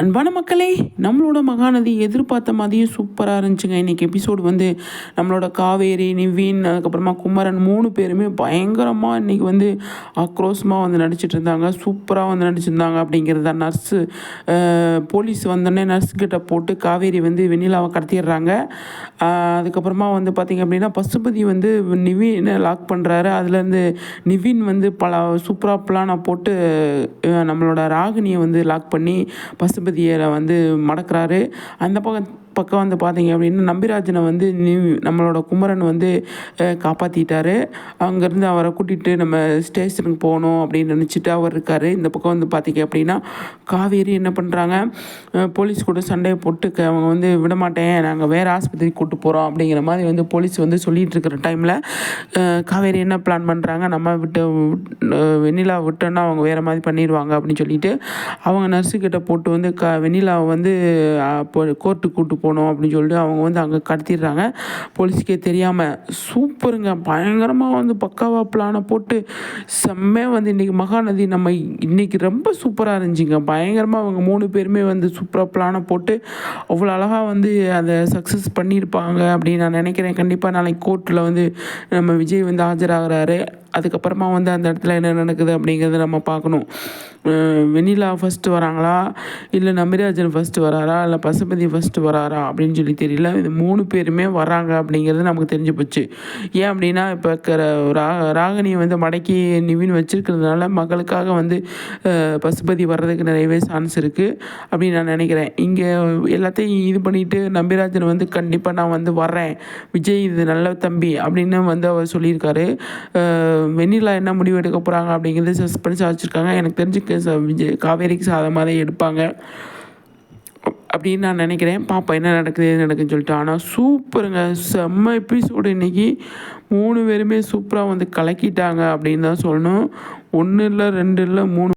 அன்பான மக்களே நம்மளோட மகாநதி எதிர்பார்த்த மாதிரியும் சூப்பராக இருந்துச்சுங்க. இன்றைக்கி எபிசோடு வந்து நம்மளோட காவேரி நிவின் அதுக்கப்புறமா குமரன் மூணு பேருமே பயங்கரமாக இன்றைக்கி வந்து ஆக்ரோஷமாக வந்து நடிச்சிட்டு இருந்தாங்க சூப்பராக வந்து நடிச்சிருந்தாங்க அப்படிங்கிறது தான் நர்ஸு போலீஸ் வந்தோடனே நர்ஸ் கிட்ட போட்டு காவேரி வந்து வெண்ணிலாவை கடத்திடுறாங்க. அதுக்கப்புறமா வந்து பார்த்திங்க அப்படின்னா பசுபதி வந்து நிவினை லாக் பண்ணுறாரு அதுலேருந்து நிவின் வந்து பல சூப்பராக பிளானை போட்டு நம்மளோட ராகினியை வந்து லாக் பண்ணி பசுபதி பசுபதியை வந்து மடக்கிறாரு. அந்த பக்கம் பக்கம் வந்து பார்த்தீங்க அப்படின்னா நம்பிராஜனை வந்து நியூ நம்மளோட குமரன் வந்து காப்பாற்றிட்டாரு அங்கேருந்து அவரை கூட்டிகிட்டு நம்ம ஸ்டேஷனுக்கு போகணும் அப்படின்னு நினச்சிட்டு அவர் இருக்கார். இந்த பக்கம் வந்து பார்த்தீங்க அப்படின்னா காவேரி என்ன பண்ணுறாங்க போலீஸ் கூட சண்டையை போட்டு அவங்க வந்து விடமாட்டேன் நாங்கள் வேறு ஆஸ்பத்திரிக்கு கூப்பிட்டு போகிறோம் அப்படிங்கிற மாதிரி வந்து போலீஸ் வந்து சொல்லிகிட்டு இருக்கிற டைமில் காவேரி என்ன பிளான் பண்ணுறாங்க நம்ம விட்டு வெண்ணிலா விட்டோன்னா அவங்க வேறு மாதிரி பண்ணிடுவாங்க அப்படின்னு சொல்லிட்டு அவங்க நர்ஸுக்கிட்ட போட்டு வந்து க வெண்ணிலாவை வந்து கோர்ட்டுக்கு கூப்பிட்டு போகணும் அப்படின்னு சொல்லிட்டு அவங்க வந்து அங்கே கடத்திடுறாங்க. போலீஸ்க்கே தெரியாமல் சூப்பருங்க. பயங்கரமாக வந்து பக்காவாக பிளானை போட்டு செம்மையாக வந்து இன்றைக்கி மகாநதி நம்ம இன்றைக்கி ரொம்ப சூப்பராக இருந்துச்சுங்க. பயங்கரமாக அவங்க மூணு பேருமே வந்து சூப்பராக பிளானை போட்டு அவ்வளோ அழகாக வந்து அதை சக்ஸஸ் பண்ணியிருப்பாங்க அப்படின்னு நான் நினைக்கிறேன். கண்டிப்பாக நாளைக்கு கோர்ட்டில் வந்து நம்ம விஜய் வந்து ஆஜராகிறாரு. அதுக்கப்புறமா வந்து அந்த இடத்துல என்ன நடக்குது அப்படிங்கிறத நம்ம பார்க்கணும். வெண்ணிலா ஃபஸ்ட்டு வராங்களா? இல்லை நம்பிராஜன் ஃபஸ்ட்டு வராரா? இல்லை பசுபதி ஃபஸ்ட்டு வராரா? அப்படின்னு சொல்லி தெரியல. இது மூணு பேருமே வராங்க அப்படிங்கிறது நமக்கு தெரிஞ்சு போச்சு. ஏன் அப்படின்னா இப்போ இருக்கிற ரா ராகினியை வந்து மடக்கி நிவின் வச்சுருக்கிறதுனால மகளுக்காக வந்து பசுபதி வர்றதுக்கு நிறையவே சான்ஸ் இருக்குது அப்படின்னு நான் நினைக்கிறேன். இங்கே எல்லாத்தையும் இது பண்ணிவிட்டு நம்பிராஜன் வந்து கண்டிப்பாக நான் வந்து வர்றேன். விஜய் இது நல்ல தம்பி அப்படின்னு வந்து அவர் சொல்லியிருக்காரு. வெண்ணிலா என்ன முடிவு எடுக்க போகிறாங்க அப்படிங்கிறது சஸ்பென்ஸ் வச்சுருக்காங்க. எனக்கு தெரிஞ்சு விஜய் காவேரிக்கு சாதமாக தான் எடுப்பாங்க. அப்படின்னு நான் நினைக்கிறேன். பாப்பா என்ன நடக்குது எது நடக்குதுன்னு சொல்லிட்டு. ஆனால் சூப்பருங்க. செம்ம எபிசோடு இன்றைக்கி மூணு பேருமே சூப்பராக வந்து கலக்கிட்டாங்க அப்படின்னு தான் சொல்லணும். ஒன்று இல்லை ரெண்டு இல்லை மூணு